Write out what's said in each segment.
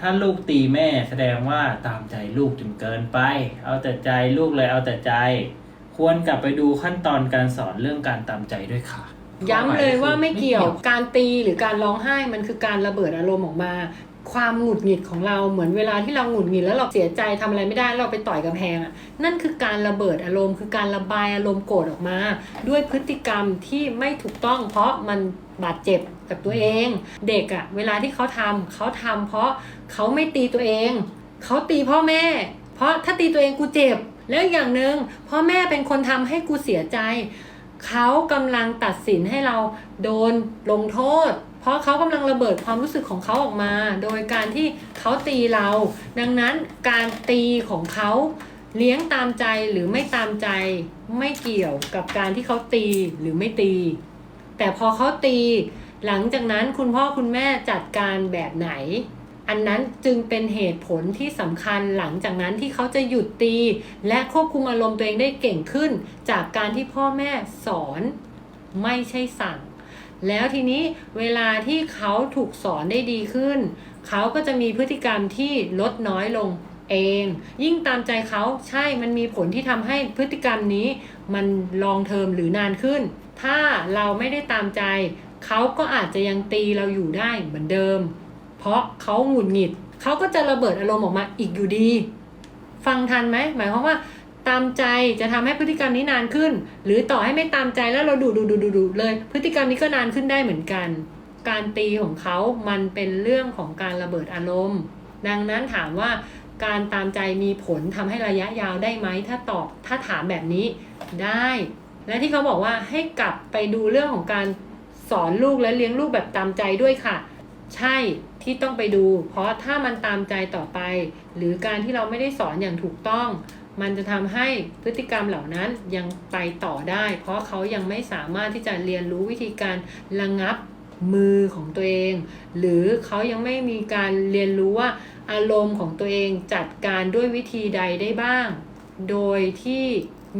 ถ้าลูกตีแม่แสดงว่าตามใจลูกจนเกินไป เอาแต่ใจลูกเลยเอาแต่ใจ ควรกลับไปดูขั้นตอนการสอนเรื่องการตามใจด้วยค่ะย้ำเลยว่าไม่เกี่ยวไม่การตีหรือการร้องไห้มันคือการระเบิดอารมณ์ออกมา ความหงุดหงิดของเราเหมือนเวลาที่เราหงุดหงิดแล้วเราเสียใจทำอะไรไม่ได้เราไปต่อยกำแพงอะนั่นคือการระเบิดอารมณ์คือการระบายอารมณ์โกรธออกมา ด้วยพฤติกรรมที่ไม่ถูกต้องเพราะมันบาดเจ็บกับตัวเอง เด็กอะเวลาที่เขาทำเขาทำเพราะเขาไม่ตีตัวเอง เขาตีพ่อแม่ เพราะถ้าตีตัวเองกูเจ็บ แล้วอย่างหนึ่งพ่อแม่เป็นคนทำให้กูเสียใจ เขากำลังตัดสินให้เราโดนลงโทษ ราะเขากำลังระเบิดความรู้สึกของเขาออกมา โดยการที่เขาตีเรา ดังนั้นการตีของเขาเลี้ยงตามใจหรือไม่ตามใจไม่เกี่ยวกับการที่เขาตีหรือไม่ตี แต่พอเขาตี หลังจากนั้นคุณพ่อคุณแม่จัดการแบบไหน อันนั้นจึงเป็นเหตุผลที่สำคัญหลังจากนั้นที่เขาจะหยุดตี และควบคุมอารมณ์ตัวเองได้เก่งขึ้น จากการที่พ่อแม่สอนไม่ใช่สั่ง แล้วทีนี้เวลาที่เขาถูกสอนได้ดีขึ้น เขาก็จะมีพฤติกรรมที่ลดน้อยลงเอง ยิ่งตามใจเขาใช่มันมีผลที่ทำให้พฤติกรรมนี้ มันลองเทอมหรือนานขึ้น ถ้าเราไม่ได้ตามใจ เขาก็อาจจะยังตีเราอยู่ได้เหมือนเดิม เพราะเขาหงุดหงิด เขาก็จะระเบิดอารมณ์ออกมาอีกอยู่ดี ฟังทันไหมหมายความว่า ตามใจจะทำให้พฤติกรรมนี้นานขึ้น หรือต่อให้ไม่ตามใจแล้วเราดูดูดูดูดูเลย พฤติกรรมนี้ก็นานขึ้นได้เหมือนกัน การตีของเขามันเป็นเรื่องของการระเบิดอารมณ์ ดังนั้นถามว่าการตามใจมีผลทำให้ระยะยาวได้ไหมถ้าตอบถ้าถามแบบนี้ได้ และที่เขาบอกว่าให้กลับไปดูเรื่องของการสอนลูกและเลี้ยงลูกแบบตามใจด้วยค่ะ ใช่ที่ต้องไปดู เพราะถ้ามันตามใจต่อไป หรือการที่เราไม่ได้สอนอย่างถูกต้อง มันจะทำให้พฤติกรรมเหล่านั้นยังไปต่อได้ เพราะเขายังไม่สามารถที่จะเรียนรู้วิธีการระงับมือของตัวเอง หรือเขายังไม่มีการเรียนรู้ว่าอารมณ์ของตัวเองจัดการด้วยวิธีใดได้บ้าง โดยที่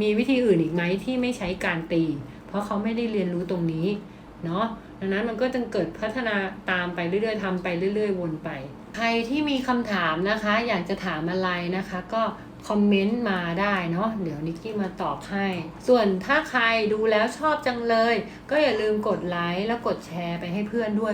มีวิธีอื่นอีกไหมที่ไม่ใช้การตี เพราะเขาไม่ได้เรียนรู้ตรงนี้เนาะ ดังนั้นมันก็จึงเกิดพัฒนาตามไปเรื่อยๆทำไปเรื่อย ๆ วนไป ใครที่มีคำถามนะคะ อยากจะถามอะไรนะคะ ก็คอมเมนต์มาได้เนาะเดี๋ยวนิกกี้มาตอบให้ ส่วนถ้าใครดูแล้วชอบจังเลย ก็อย่าลืมกดไลค์แล้วกดแชร์ไปให้เพื่อนด้วย